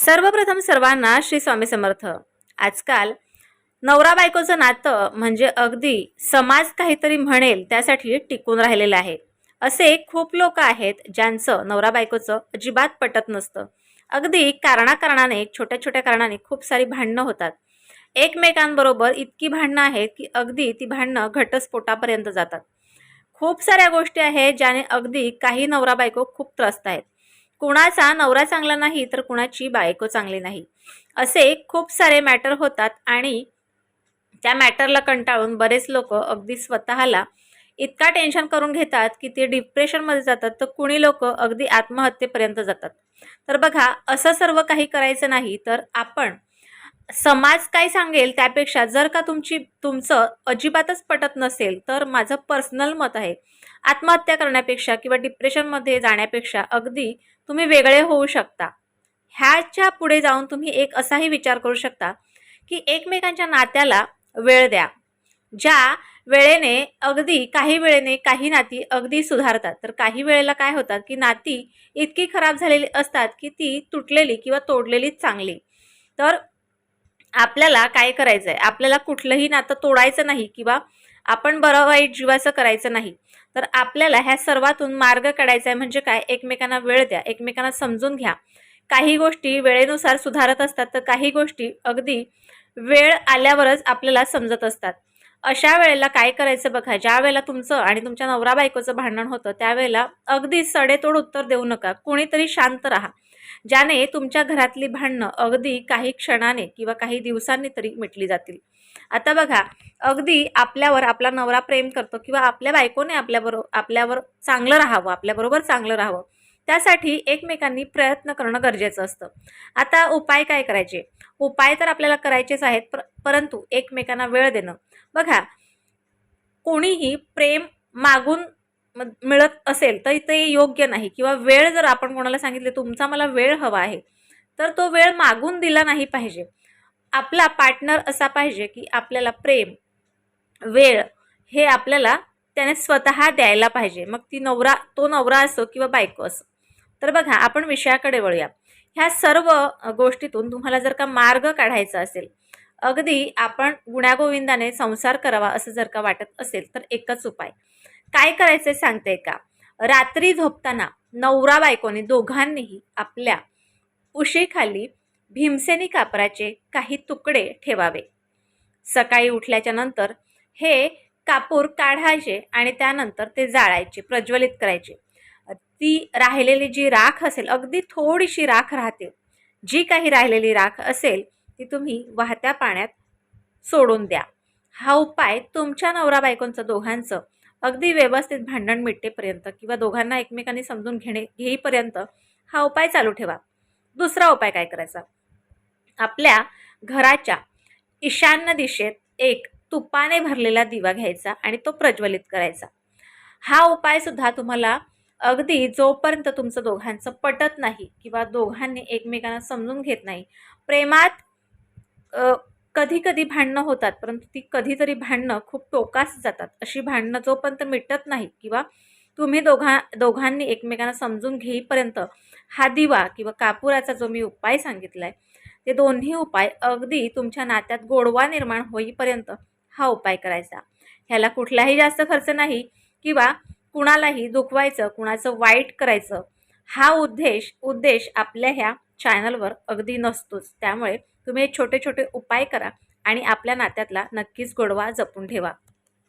सर्वप्रथम सर्वांना श्री स्वामी समर्थ. आजकाल नवरा बायकोचं नातं म्हणजे अगदी समाज काहीतरी म्हणेल त्यासाठी टिकून राहिलेलं आहे. असे खूप लोक आहेत ज्यांचं नवरा बायकोचं अजिबात पटत नसतं. अगदी कारणाकारणाने छोट्या छोट्या कारणाने खूप सारी भांडणं होतात. एकमेकांबरोबर इतकी भांडणं आहेत की अगदी ती भांडणं घटस्फोटापर्यंत जातात. खूप साऱ्या गोष्टी आहेत ज्याने अगदी काही नवरा बायको खूप त्रस्त आहेत. कुणाचा नवरा चांगला नाही तर कुणाची बायको चांगली नाही. असे खूप सारे मॅटर होतात आणि त्या मॅटरला कंटाळून बरेच लोक अगदी स्वतःला इतका टेन्शन करून घेतात की ते डिप्रेशनमध्ये जातात तर कुणी लोक अगदी आत्महत्येपर्यंत जातात. तर बघा असं सर्व काही करायचं नाही तर आपण समाज काय सांगेल त्यापेक्षा जर का तुमची तुमचं अजिबातच पटत नसेल तर माझं पर्सनल मत आहे. आत्महत्या करण्यापेक्षा किंवा डिप्रेशनमध्ये जाण्यापेक्षा अगदी तुम्ही वेगळे होऊ शकता. ह्याच्या पुढे जाऊन तुम्ही एक असाही विचार करू शकता की एकमेकांच्या नात्याला वेळ द्या ज्या वेळेने अगदी काही वेळेने काही नाती अगदी सुधारतात. तर काही वेळेला काय होतात की नाती इतकी खराब झालेली असतात की ती तुटलेली किंवा तोडलेलीच चांगली. तर आपल्याला काय करायचं आहे आपल्याला कुठलंही नातं तोडायचं नाही किंवा आपण बरं वाईट जीवाचं करायचं नाही. तर आपल्याला ह्या सर्वातून मार्ग काढायचा आहे म्हणजे काय? एकमेकांना वेळ द्या एकमेकांना समजून घ्या. काही गोष्टी वेळेनुसार सुधारत असतात तर काही गोष्टी अगदी वेळ आल्यावरच आपल्याला समजत असतात. अशा वेळेला काय करायचं बघा ज्या वेळेला तुमचं आणि तुमच्या नवरा बायकोचं भांडण होतं त्यावेळेला अगदी सडेतोड उत्तर देऊ नका. कोणीतरी शांत राहा. ज्याने तुमच्या घरातली भांडणं अगदी काही क्षणाने किंवा काही दिवसांनी तरी मिटली जातील. आता बघा अगदी आपल्यावर आपला नवरा प्रेम करतो किंवा आपल्या बायकोने आपल्याबरोबर आपल्यावर चांगलं राहावं आपल्याबरोबर चांगलं राहावं त्यासाठी एकमेकांनी प्रयत्न करणं गरजेचं असतं. आता उपाय काय करायचे? उपाय तर आपल्याला करायचेच आहेत पर परंतु एकमेकांना वेळ देणं. बघा कोणीही प्रेम मागून मिळत असेल तर ते योग्य नाही. किंवा वेळ जर आपण कोणाला सांगितले तुमचा मला वेळ हवा आहे तर तो वेळ मागून दिला नाही पाहिजे. आपला पार्टनर असा पाहिजे की आपल्याला प्रेम वेळ हे आपल्याला त्याने स्वतः द्यायला पाहिजे. मग ती नवरा तो नवरा असो किंवा बायको असो. तर बघा आपण विषयाकडे वळूया. ह्या सर्व गोष्टीतून तुम्हाला जर का मार्ग काढायचा असेल अगदी आपण गुण्यागोविंदाने संसार करावा असं जर का वाटत असेल तर एकच उपाय. काय करायचं सांगते का? रात्री झोपताना नवरा बायकोने दोघांनीही आपल्या उशीखाली भीमसेनी कापराचे काही तुकडे ठेवावे. सकाळी उठल्याच्या नंतर हे कापूर काढायचे आणि त्यानंतर ते जाळायचे प्रज्वलित करायचे. ती राहिलेली जी राख असेल अगदी थोडीशी राख राहते. जी काही राहिलेली राख असेल ती तुम्ही वाहत्या पाण्यात सोडून द्या. हा उपाय तुमच्या नवरा बायकोंचं दोघांचं अगदी व्यवस्थित भांडण मिटतेपर्यंत किंवा दोघांना एकमेकांनी समजून घेणे घेईपर्यंत हा उपाय चालू ठेवा. दुसरा उपाय काय करायचा? आपल्या घराच्या ईशान्य दिशेत एक तुपाने भरलेला दिवा घ्यायचा आणि तो प्रज्वलित करायचा. हा उपाय सुद्धा तुम्हाला अगदी जोपर्यंत तुमचं दोघांचं पटत नाही किंवा दोघांनी एकमेकांना समजून घेत नाही प्रेमात कधी कधी भांडणं होतात परंतु ती कधीतरी भांडणं खूप टोकास जातात. अशी भांडणं जोपर्यंत मिटत नाही किंवा तुम्ही दोघा दोघांनी एकमेकांना समजून घेईपर्यंत हा दिवा किंवा कापुराचा जो मी उपाय सांगितला आहे ते दोन्ही उपाय अगदी तुमच्या नात्यात गोडवा निर्माण होईपर्यंत हा उपाय करायचा. ह्याला कुठलाही जास्त खर्च नाही किंवा कुणालाही दुखवायचं कुणाचं वाईट करायचं हा उद्देश उद्देश आपल्या ह्या चॅनलवर अगदी नसतोच. त्यामुळे तुम्ही हे छोटे छोटे उपाय करा आणि आपल्या नात्यातला नक्कीच गोडवा जपून ठेवा.